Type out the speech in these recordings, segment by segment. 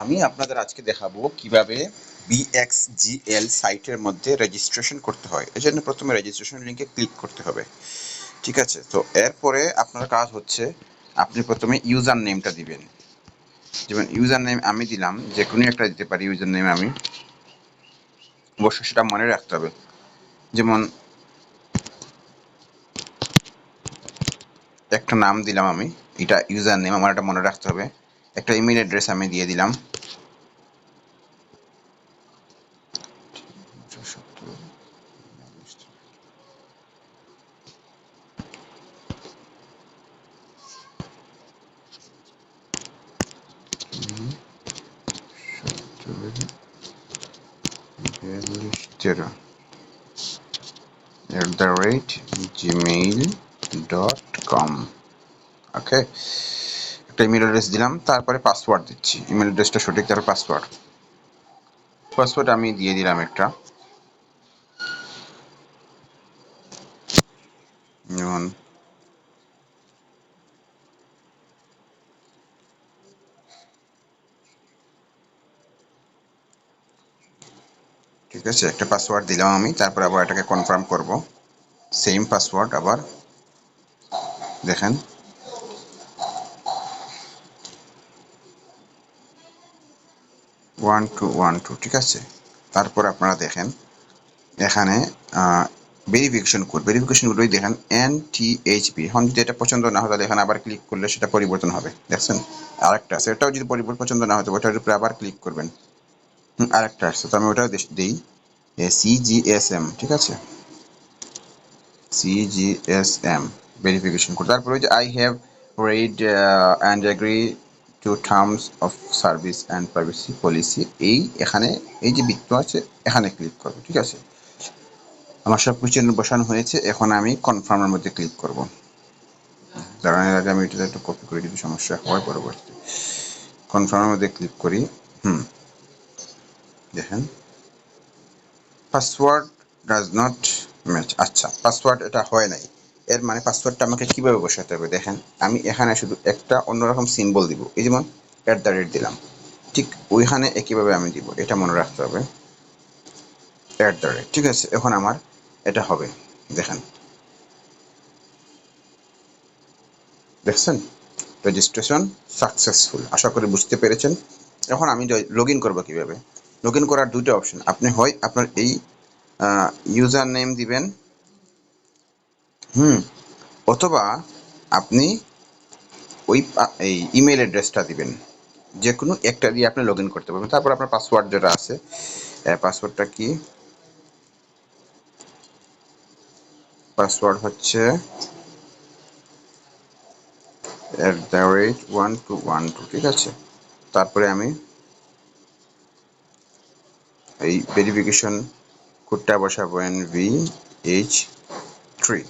আমি আপনাদের আজকে দেখাবো কীভাবে বিএক্সজিএল সাইটের মধ্যে রেজিস্ট্রেশন করতে হয়। এই জন্য প্রথমে রেজিস্ট্রেশন লিঙ্কে ক্লিক করতে হবে। ঠিক আছে? তো এরপরে আপনার কাজ হচ্ছে, আপনি প্রথমে ইউজার নেমটা দিবেন। যেমন ইউজার নেম আমি দিলাম যে কোনো একটা দিতে পারি ইউজার নেম আমি। অবশ্যই সেটা মনে রাখতে হবে। যেমন একটা নাম দিলাম আমি, এটা ইউজার নেম আমার এটা মনে রাখতে হবে। একটা ইমেল অ্যাড্রেস আমি দিয়ে দিলাম। তেরো at the rate gmail dot com. ওকে একটা ইমেল অ্যাড্রেস দিলাম, তারপরে পাসওয়ার্ড দিচ্ছি। ইমেল অ্যাড্রেসটা সঠিক তার পাসওয়ার্ড পাসওয়ার্ড আমি দিয়ে দিলাম একটা। যেমন, ঠিক আছে, একটা পাসওয়ার্ড দিলাম আমি, তারপর আবার এটাকে কনফার্ম করব। সেম পাসওয়ার্ড আবার, দেখেন। ওয়ান টু ওয়ান টু ঠিক আছে? তারপর আপনারা দেখেন, এখানে ভেরিফিকেশন কোড ভেরিফিকেশন কোড দেখেন এন টি এইচ পি এখন যদি এটা পছন্দ না হয়, তাহলে এখানে আবার ক্লিক করলে সেটা পরিবর্তন হবে, দেখছেন? আরেকটা আছে, এটাও যদি পরিবর্তন পছন্দ না হয় তো ওটার উপরে আবার ক্লিক করবেন। আরেকটা আসছে তো আমি ওটাও দিই। সি জি এস এম ঠিক আছে? C G S M verification code তারপরে ওই যে I have read and agree to terms of service and privacy policy এই এখানে, এই যে বৃত্ত আছে, এখানে ক্লিক করব, ঠিক আছে? আমার সব কিছু বসানো হয়েছে, এখন আমি কনফার্মের মধ্যে ক্লিক করব। দাঁড়ানোর আগে আমি এটা একটু কপি করে যদি সমস্যা হয় পরবর্তী কনফার্মের মধ্যে ক্লিক করি, হুম। দেখেন। পাসওয়ার্ড ডাজ নট ম্যাচ আচ্ছা পাসওয়ার্ড এটা হয় নাই। এর মানে পাসওয়ার্ডটা আমাকে কীভাবে বসাতে হবে? দেখেন, আমি এখানে শুধু একটা অন্যরকম সিম্বল দিব। এই যেমন অ্যাট দ্য রেট দিলাম। ঠিক ওইখানে একইভাবে আমি দিব। এটা মনে রাখতে হবে। অ্যাট দ্য রেট ঠিক আছে, এখন আমার এটা হবে। দেখেন। দেখছেন? রেজিস্ট্রেশন সাকসেসফুল আশা করি বুঝতে পেরেছেন। এখন আমি লগ ইন করব কীভাবে? লগ ইন করার দুটো অপশন আপনি হয় আপনার এই ইউজার নেম দিবেন হুম, অথবা আপনি ওই এই ইমেল অ্যাড্রেসটা দিবেন। যে কোনো একটা দিয়ে আপনি লগ ইন করতে পারবেন। তারপর আপনার পাসওয়ার্ড যেটা আছে পাসওয়ার্ডটা কি? পাসওয়ার্ড হচ্ছে at the rate one two one two ঠিক আছে? তারপরে আমি এই ভেরিফিকেশন কোডটা বসাবো N V H three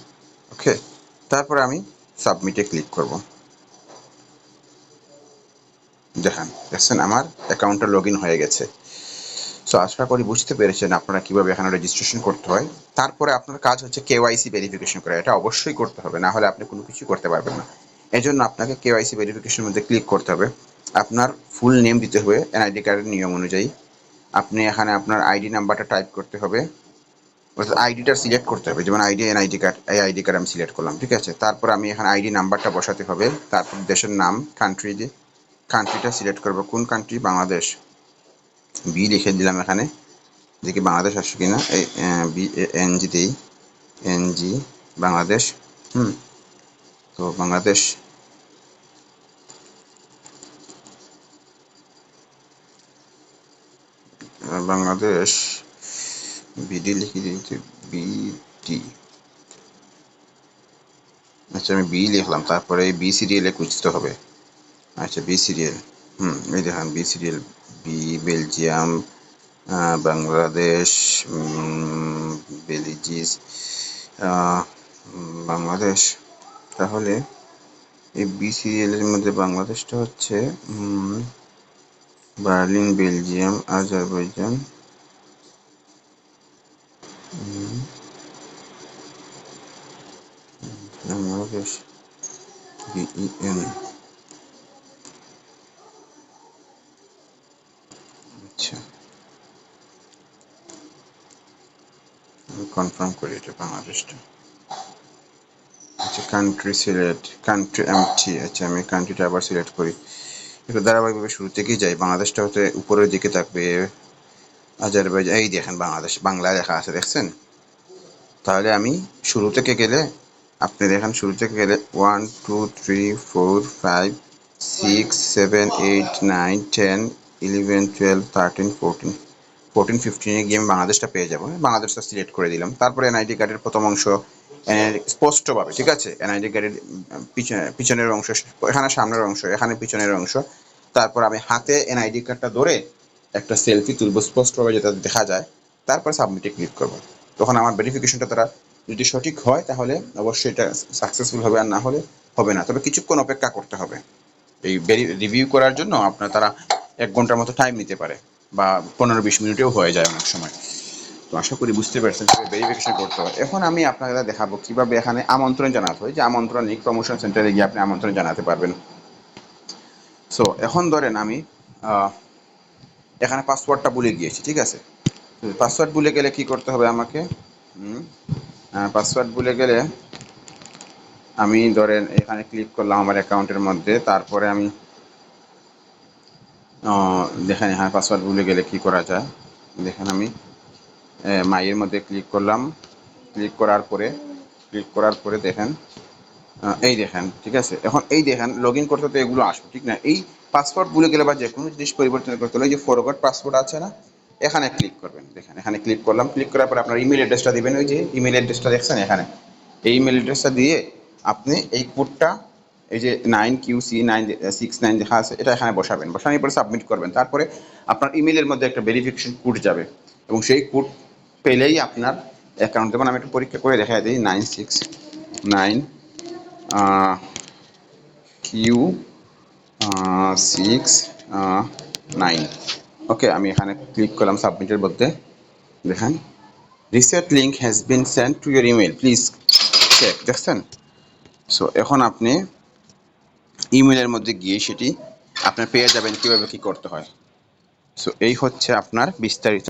okay, তারপরে আমি সাবমিটে ক্লিক করব। দেখেন, দেখছেন আমার অ্যাকাউন্টটা লগ হয়ে গেছে। সো আশা করি বুঝতে পেরেছেন আপনারা কীভাবে এখানে রেজিস্ট্রেশন করতে হয়। তারপরে আপনার কাজ হচ্ছে কেওয়াইসি ভেরিফিকেশন করা। এটা অবশ্যই করতে হবে, না হলে আপনি কোনো কিছু করতে পারবেন না। এই জন্য আপনাকে কেওয়াইসি ভেরিফিকেশনের মধ্যে ক্লিক করতে হবে। আপনার ফুল নেম দিতে হবে এনআইডি কার্ডের নিয়ম অনুযায়ী। আপনি এখানে আপনার আইডি নাম্বারটা টাইপ করতে হবে। অর্থাৎ আইডিটা সিলেক্ট করতে হবে। যেমন আইডি এন আইডি কার্ড এই আইডি কার্ড আমি সিলেক্ট করলাম, ঠিক আছে? তারপর আমি এখানে আইডি নাম্বারটা বসাতে হবে। তারপর দেশের নাম কান্ট্রি দিয়ে কান্ট্রিটা সিলেক্ট করব। কোন কান্ট্রি বাংলাদেশ। বি লিখে দিলাম এখানে। দেখি বাংলাদেশ আসছে কিনা। এই বি এন জি দিই এন জি বাংলাদেশ। হুম। তো বাংলাদেশ। বাংলাদেশ। বিডি লিখে দিতে বিডি আচ্ছা আমি বি লিখলাম, তারপরে বি সিরিয়ালে খুঁজতে হবে। আচ্ছা বি সিরিয়াল হুম, এই দেখেন B serial B Belgium Bangladesh বেলিজিস Bangladesh তাহলে এই বি সিরিয়ালের মধ্যে বাংলাদেশটা হচ্ছে বার্লিন বেলজিয়াম আজারবাইজান বিইএন আচ্ছা কনফার্ম করি এটা বাংলাদেশটা আচ্ছা কান্ট্রি সিলেক্ট কান্ট্রি আচ্ছা আমি কান্ট্রিটা আবার সিলেক্ট করি। একটু ধারাবাহিকভাবে শুরু থেকেই যাই। বাংলাদেশটা হতে উপরের দিকে থাকবে। আজারবাইজান এই দেখেন বাংলাদেশ, বাংলায় লেখা আছে, দেখছেন? তাহলে আমি শুরু থেকে গেলে, আপনি দেখেন শুরু থেকে গেলে one two three four five six seven eight nine ten eleven twelve thirteen fourteen fourteen ফিফটিনে গিয়ে আমি বাংলাদেশটা পেয়ে যাব। বাংলাদেশটা সিলেক্ট করে দিলাম। তারপরে এনআইডি কার্ডের প্রথম অংশ স্পষ্টভাবে, ঠিক আছে? এনআইডি কার্ডের পিছনে পিছনের অংশ, এখানে সামনের অংশ, এখানে পিছনের অংশ। তারপর আমি হাতে এনআইডি কার্ডটা ধরে একটা সেলফি তুলবো স্পষ্টভাবে যেটা দেখা যায়, তারপর সাবমিটে ক্লিক করব। তখন আমার ভেরিফিকেশনটা তারা যদি সঠিক হয়, তাহলে অবশ্যই এটা সাকসেসফুল হবে, আর না হলে হবে না। তবে কিছুক্ষণ অপেক্ষা করতে হবে। এই রিভিউ করার জন্য আপনার তারা এক ঘণ্টার মতো টাইম নিতে পারে, বা পনেরো বিশ মিনিটেও হয়ে যায় অনেক সময়। তো আশা করি বুঝতে পারছেন ভেরিফিকেশন করতে হয় এখন আমি আপনাদের দেখাবো কীভাবে এখানে আমন্ত্রণ জানাতে হয়। যে আমন্ত্রণ লিঙ্ক প্রমোশন সেন্টারে গিয়ে আপনি আমন্ত্রণ জানাতে পারবেন। সো এখন ধরেন আমি এখানে পাসওয়ার্ডটা ভুলে গিয়েছি, ঠিক আছে? পাসওয়ার্ড ভুলে গেলে কি করতে হবে আমাকে? পাসওয়ার্ড ভুলে গেলে আমি ধরেন এখানে ক্লিক করলাম আমার অ্যাকাউন্টের মধ্যে, তারপরে আমি দেখেন হ্যাঁ পাসওয়ার্ড ভুলে গেলে কি করা যায়? দেখেন আমি মাইয়ের মধ্যে ক্লিক করলাম ক্লিক করার পরে ক্লিক করার পরে দেখেন এই দেখেন, ঠিক আছে? এখন এই দেখেন লগ ইন করতে তো এগুলো আসবে, ঠিক না? এই পাসওয়ার্ড ভুলে গেলে বা যে কোনো জিনিস পরিবর্তন করতে হলে যে ফরওয়ার্ড পাসওয়ার্ড আছে না, এখানে ক্লিক করবেন। দেখেন, এখানে ক্লিক করলাম ক্লিক করার পরে আপনার ইমেল অ্যাড্রেসটা দিবেন, ওই যে ইমেল অ্যাড্রেসটা দেখছেন এখানে। এই ইমেল অ্যাড্রেসটা দিয়ে আপনি এই কোডটা এই যে nine Q C nine six nine দেখা আছে, এটা এখানে বসাবেন। বসানোর পরে সাবমিট করবেন। তারপরে আপনার ইমেলের মধ্যে একটা ভেরিফিকেশন কোড যাবে। এবং সেই কোড পেলেই আপনার অ্যাকাউন্ট যেমন আমি একটু পরীক্ষা করে দেখা দিই nine six nine Q six nine okay আমি এখানে ক্লিক করলাম সাবমিটের মধ্যে। দেখেন reset link has been send to your email please check দেখছেন? সো এখন আপনি ইমেলের মধ্যে গিয়ে সেটি আপনি পেয়ে যাবেন কীভাবে কী করতে হয়। সো এই হচ্ছে আপনার বিস্তারিত